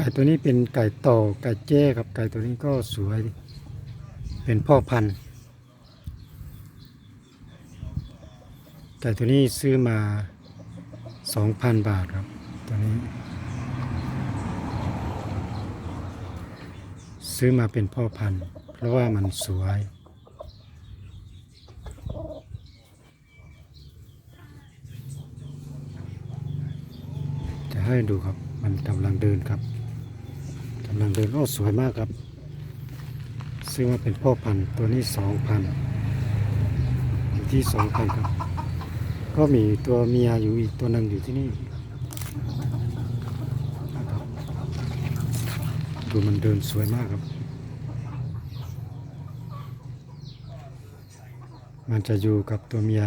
ก่ตัวนี้เป็นไก่โตไก่แจ้ครับไก่ตัวนี้ก็สวย เป็นพ่อพันธุ์ไก่ตัวนี้ซื้อมาสองพันบาทครับตัวนี้ ซื้อมาเป็นพ่อพันธุ์ เพราะว่ามันสวยจะให้ดูครับมันกำลังเดินครับ กำลังเดินโอ้สวยมากครับ ซื้อมาเป็นพ่อพันธุ์ตัวนี้สองพันอยู่ที่สองพันครับ ก็มีตัวเมียอยู่อีกตัวหนึ่งอยู่ที่นี่ ดูมันเดินสวยมากครับ มันจะอยู่กับตัวเมีย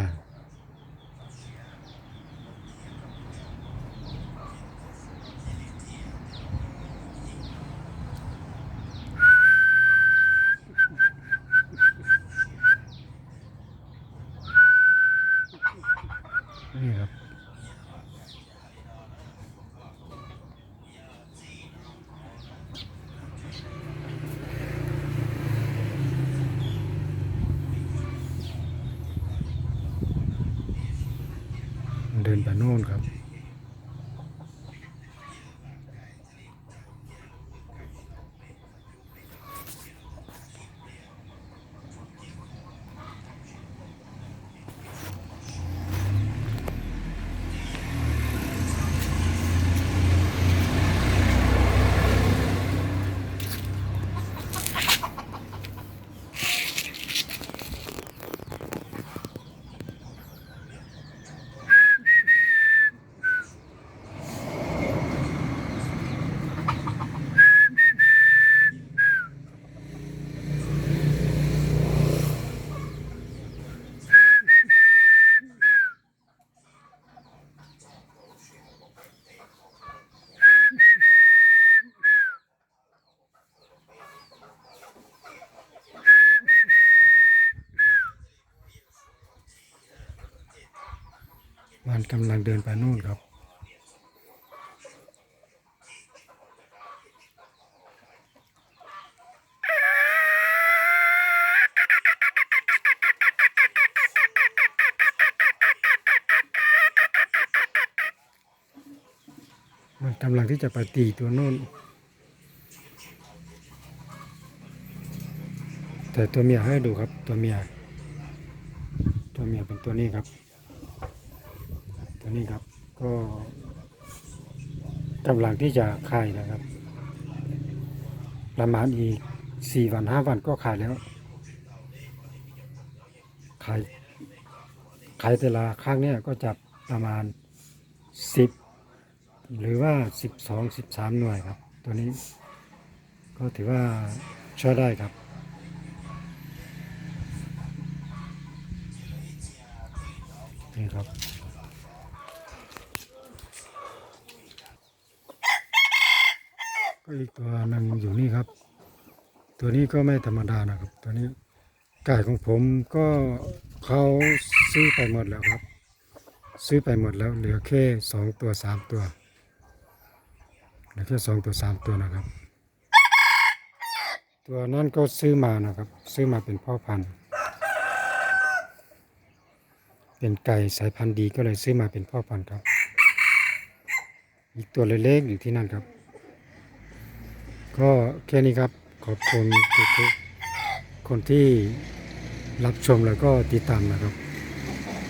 นี่ครับ เดิ นไปโน่นครับ มันกำลังเดินไปนู่นครับ มันกำลังที่จะไปตีตัวนู่น แต่ตัวเมียให้ดูครับตัวเมีย ตัวเมียเป็นตัวนี้ครับ ตัวนี้ครับ ก็กำลังที่จะขายนะครับ ประมาณอีกสี่วันห้าวันก็ขายแล้วขายขายแต่ละครั้งเนี่ยก็จะประมาณสิบหรือว่าสิบสองสิบสามหน่วยครับ ตัวนี้ ก็ถือว่าช่วยได้ครับนี่ครับ ก็ อีกตัวหนึงอยู่นี่ครับ ตัวนี้ก็ไม่ธรรมดานะครับ ตัวนี้ไก่ของผมก็เขาซื้อไปหมดแล้วครับ ซื้อไปหมดแล้วเหลือแค่สองตัวสามตัวเหลือแค่สองตัวสามตัวนะครับ ตัวนั้นก็ซื้อมานะครับ ซื้อมาเป็นพ่อพันธุ์ เป็นไก่สายพันธุ์ดีก็เลยซื้อมาเป็นพ่อพันธุ์ครับ อีกตัวเล็กๆอยู่ที่นั่นครับ ก็แค่นี้ครับขอบคุณทุกๆคนที่รับชมแล้วก็ติดตามนะครับ